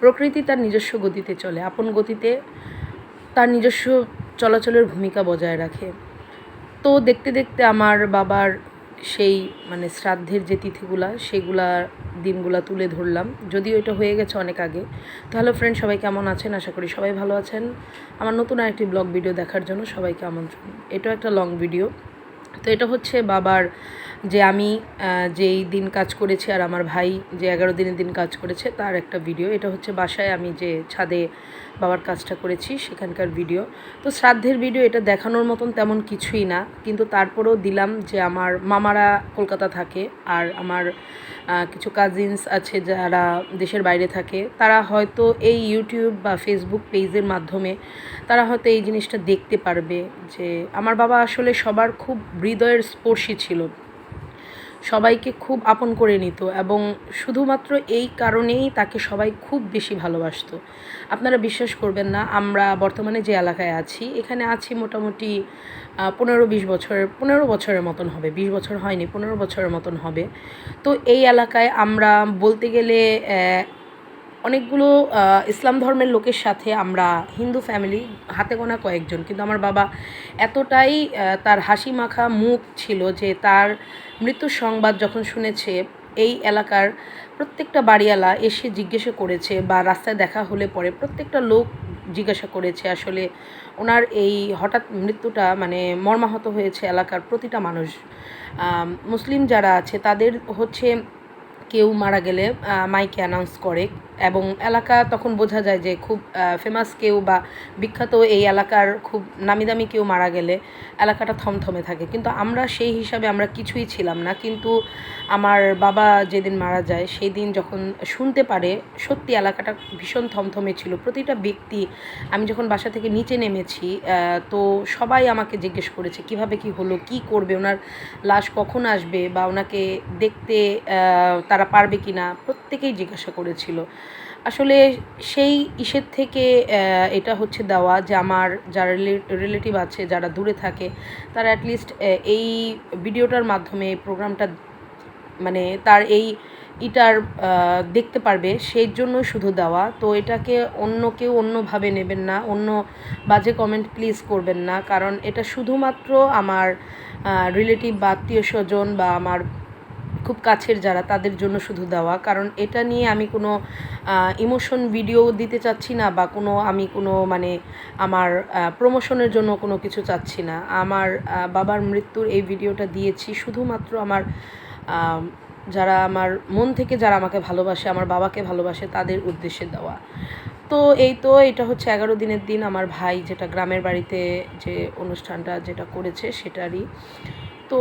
প্রকৃতি তার নিজস্ব গতিতে চলে, আপন গতিতে তার নিজস্ব চলাচলের ভূমিকা বজায় রাখে। তো দেখতে দেখতে আমার বাবার সেই মানে শ্রাদ্ধের যে তিথিগুলা, সেগুলা দিনগুলা তুলে ধরলাম। যদিও এটা হয়ে গেছে অনেক আগে। তো হ্যালো ফ্রেন্ড সবাই কেমন আছেন? আশা করি সবাই ভালো আছেন। আমার নতুন আরেকটি ব্লগ ভিডিও দেখার জন্য সবাইকে আমন্ত্রণ। এটাও একটা লং ভিডিও তো এটা হচ্ছে বাবার যে আমি যেই দিন কাজ করেছি আর আমার ভাই যে এগারো দিনের দিন কাজ করেছে তার একটা ভিডিও। এটা হচ্ছে বাসায় আমি যে ছাদে বাবার কাজটা করেছি সেখানকার ভিডিও। তো শ্রাদ্ধের ভিডিও এটা দেখানোর মতন তেমন কিছুই না, কিন্তু তারপরেও দিলাম যে আমার মামারা কলকাতা থাকে আর আমার কিছু কাজিনস আছে যারা দেশের বাইরে থাকে। তারা হয়তো এই ইউটিউব বা ফেসবুক পেজের মাধ্যমে তারা হয়তো এই জিনিসটা দেখতে পারবে যে আমার বাবা আসলে সবার খুব হৃদয়ের স্পর্শী ছিল। সবাইকে খুব আপন করে নিত এবং শুধুমাত্র এই কারণেই তাকে সবাই খুব বেশি ভালোবাসত। আপনারা বিশ্বাস করবেন না, আমরা বর্তমানে যে এলাকায় আছি, এখানে আছি মোটামুটি পনেরো বিশ বছর, পনেরো বছরের মতন হবে, বিশ বছর হয়নি, পনেরো বছরের মতন হবে। তো এই এলাকায় আমরা বলতে গেলে অনেকগুলো ইসলাম ধর্মের লোকের সাথে আমরা হিন্দু ফ্যামিলি হাতে গোনা কয়েকজন। কিন্তু আমার বাবা এতটাই তার হাসি মাখা মুখ ছিল যে তার মৃত্যুর সংবাদ যখন শুনেছে, এই এলাকার প্রত্যেকটা বাড়িওয়ালা এসে জিজ্ঞাসা করেছে বা রাস্তায় দেখা হলে পরে প্রত্যেকটা লোক জিজ্ঞাসা করেছে আসলে ওনার এই হঠাৎ মৃত্যুটা মানে মর্মাহত হয়েছে এলাকার প্রতিটা মানুষ। মুসলিম যারা আছে তাদের হচ্ছে কেউ মারা গেলে মাইকে অ্যানাউন্স করে। এবং এলাকা তখন বোঝা যায় যে খুব ফেমাস কেউ বা বিখ্যাত এই এলাকার খুব নামি দামি কেউ মারা গেলে এলাকাটা থমথমে থাকে। কিন্তু আমরা সেই হিসাবে আমরা কিছুই ছিলাম না। কিন্তু আমার বাবা যেদিন মারা যায় সেই দিন যখন শুনতে পারে সত্যি এলাকাটা ভীষণ থমথমে ছিল। প্রতিটা ব্যক্তি আমি যখন বাসা থেকে নিচে নেমেছি তো সবাই আমাকে জিজ্ঞেস করেছে কীভাবে কি হলো? কি করবে? ওনার লাশ কখন আসবে? বা ওনাকে দেখতে আহ, তারা পারবে কি না প্রত্যেকেই জিজ্ঞাসা করেছিল। আসলে সেই ইসের থেকে এটা হচ্ছে দেওয়া যে আমার যারা রিলেটিভ আছে, যারা দূরে থাকে, তারা অ্যাটলিস্ট এই ভিডিওটার মাধ্যমে, প্রোগ্রামটা মানে তার এই ইটার দেখতে পারবে, সেই জন্য শুধু দেওয়া। তো এটাকে অন্য কেউ অন্যভাবে নেবেন না, অন্য বাজে কমেন্ট প্লিজ করবেন না, কারণ এটা শুধুমাত্র আমার রিলেটিভ বা আত্মীয় স্বজন বা আমার খুব কাছের যারা, তাদের জন্য শুধু দেওয়া। কারণ এটা নিয়ে আমি কোনো ইমোশন ভিডিও দিতে চাচ্ছি না বা কোনো, আমি কোনো মানে আমার প্রমোশনের জন্য কোনো কিছু চাচ্ছি না। আমার বাবার মৃত্যুর এই ভিডিওটা দিয়েছি শুধুমাত্র আমার যারা আমার, মন থেকে যারা আমাকে ভালোবাসে, আমার বাবাকে ভালোবাসে, তাদের উদ্দেশ্যে দেওয়া। তো এই তো, এটা হচ্ছে এগারো দিনের দিন। আমার ভাই যেটা গ্রামের বাড়িতে যে অনুষ্ঠানটা যেটা করেছে, সেটারই। তো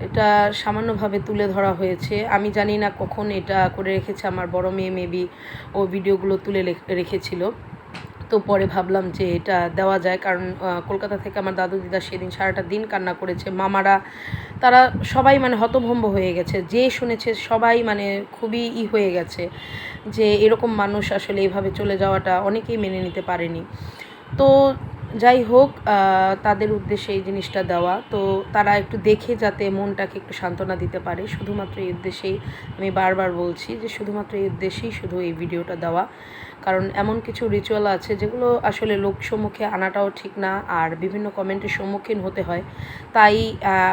এটা সামান্যভাবে তুলে ধরা হয়েছে। আমি জানি না কখন এটা করে রেখেছে আমার বড় মেয়ে মেবি ও ভিডিওগুলো তুলে রেখ- রেখেছিল। তো পরে ভাবলাম যে এটা দেওয়া যায়, কারণ কলকাতা থেকে আমার দাদু দিদা সেদিন সারাটা দিন কান্না করেছে, মামারা, তারা সবাই মানে হতভম্ব হয়ে গেছে। যে শুনেছে সবাই মানে খুবই ই হয়ে গেছে যে এরকম মানুষ আসলে এইভাবে চলে যাওয়াটা অনেকেই মেনে নিতে পারেনি। তো যাই হোক তাদের উদ্দেশ্যে এই জিনিসটা দেওয়া। তো তারা একটু দেখে যাতে মনটাকে একটু সান্ত্বনা দিতে পারে। শুধুমাত্র এই উদ্দেশ্যেই আমি বারবার বলছি যে, শুধুমাত্র এই উদ্দেশ্যেই শুধু এই ভিডিওটা দেওয়া। কারণ এমন কিছু রিচুয়াল আছে যেগুলো আসলে লোক সম্মুখে আনাটাও ঠিক না, আর বিভিন্ন কমেন্টের সম্মুখীন হতে হয়। তাই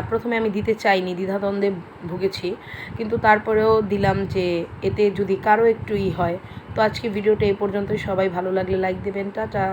প্রথমে আমি দিতে চাইনি, দ্বিধাদ্বন্দ্বে ভুগেছি। কিন্তু তারপরেও দিলাম যে, এতে যদি কারও একটু ই হয়, তো আজকে ভিডিওটা এই পর্যন্তই। সবাই ভালো লাগলে লাইক দেবেন। টাটা।